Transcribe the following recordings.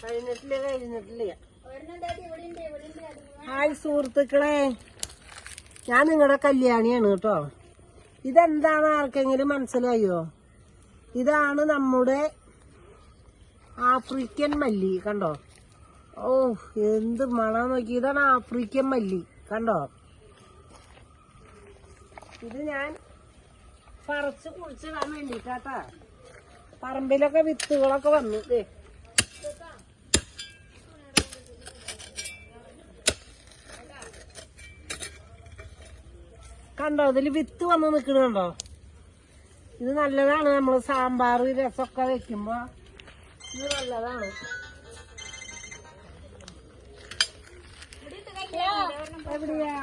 കഴിഞ്ഞിട്ടില്ല കഴിഞ്ഞിട്ടില്ല. ഹായ് സുഹൃത്തുക്കളെ. ഞാൻ നിങ്ങളുടെ കല്യാണിയാണ് കേട്ടോ. ഇതെന്താണ് ആർക്കെങ്കിലും മനസ്സിലായോ? ഇതാണ് നമ്മുടെ ആഫ്രിക്കൻ മല്ലി കണ്ടോ? ഓ എന്ത് മണ നോക്കി. ഇതാണ് ആഫ്രിക്കൻ മല്ലി കണ്ടോ? ഇത് ഞാൻ പറിച്ച് കുഴിച്ചിടാൻ വേണ്ടിട്ടാട്ടാ പറമ്പിലൊക്കെ വിത്തുകളൊക്കെ വന്നു കണ്ടോ ഇതിൽ വിത്ത് വന്ന് നിക്കണുണ്ടോ ഇത് നല്ലതാണ് നമ്മൾ സാമ്പാർ രസമൊക്കെ വെക്കുമ്പോ. ഇത് നല്ലതാണ്. എവിടെയാ?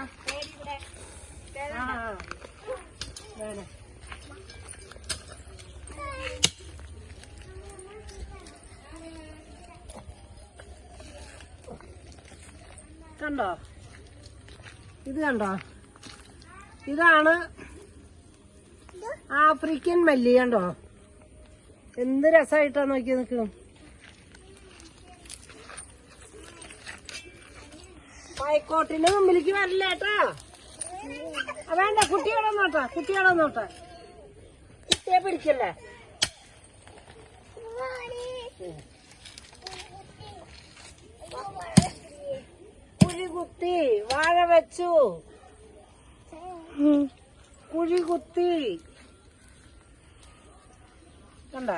ആ കണ്ടോ? ഇത് കണ്ടോ? ഇതാണ് ആഫ്രിക്കൻ മല്ലി കണ്ടോ? എന്ത് രസമായിട്ടാ നോക്കി നിൽക്കും പായ്ക്കോട്ടിന്റെ മുമ്പിലേക്ക് വരില്ല കേട്ടാ വേണ്ട കുട്ടികളെ നോട്ടാ കുട്ടികളെ നോട്ടാ കുട്ടിയെ പിടിക്കല്ലേ കുഴി കുത്തി വാഴ വെച്ചു. കുഴി കുത്തി. കണ്ട?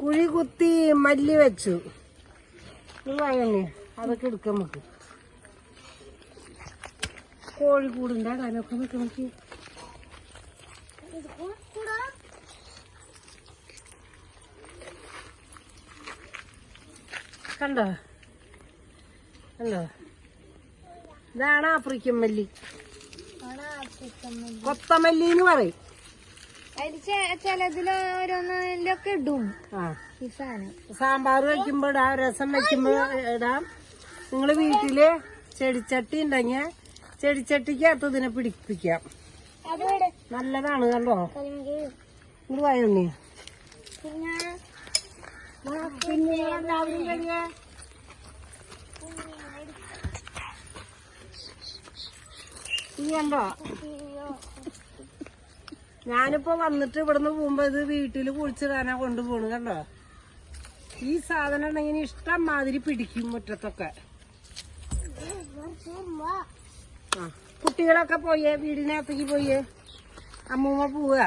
കുഴി കുത്തി മല്ലി വെച്ചു. അങ്ങനെ അതൊക്കെ എടുക്കാൻ നമുക്ക്. കോഴിക്കൂടിന്റെ കാലൊക്കെ നിൽക്ക് നോക്കി കണ്ടോ? കണ്ടോ? ഇതാണ് ആഫ്രിക്കൻ മല്ലി. കൊത്തമല്ലി എന്ന് പറയും. ചിലതിൽ ഓരോന്നിലൊക്കെ ഇടും. ഈ സാധനം. സാമ്പാർ വെക്കുമ്പോ ഇടാം രസം വെക്കുമ്പോ ഇടാം. നിങ്ങൾ വീട്ടിൽ ചെടിച്ചട്ടി ഉണ്ടെങ്കിൽ ചെടിച്ചട്ടിക്കകത്ത് ഇതിനെ പിടിപ്പിക്കാം. നല്ലതാണ് കണ്ടോ? ഇത് വയണ്ണി പിന്നെ എല്ലാവരും കഴിയാ നീ കണ്ടോ ഞാനിപ്പോ വന്നിട്ട് ഇവിടുന്ന് പോകുമ്പോ ഇത് വീട്ടിൽ കുഴിച്ചിടാനാ കൊണ്ടുപോണു കണ്ടോ? ഈ സാധനം ഉണ്ടെങ്കിൽ ഇഷ്ടം മാതിരി പിടിക്കും മുറ്റത്തൊക്കെ. ആ കുട്ടികളൊക്കെ പോയേ? വീടിനകത്തേക്ക് പോയേ? അമ്മൂമ്മ പോവുക.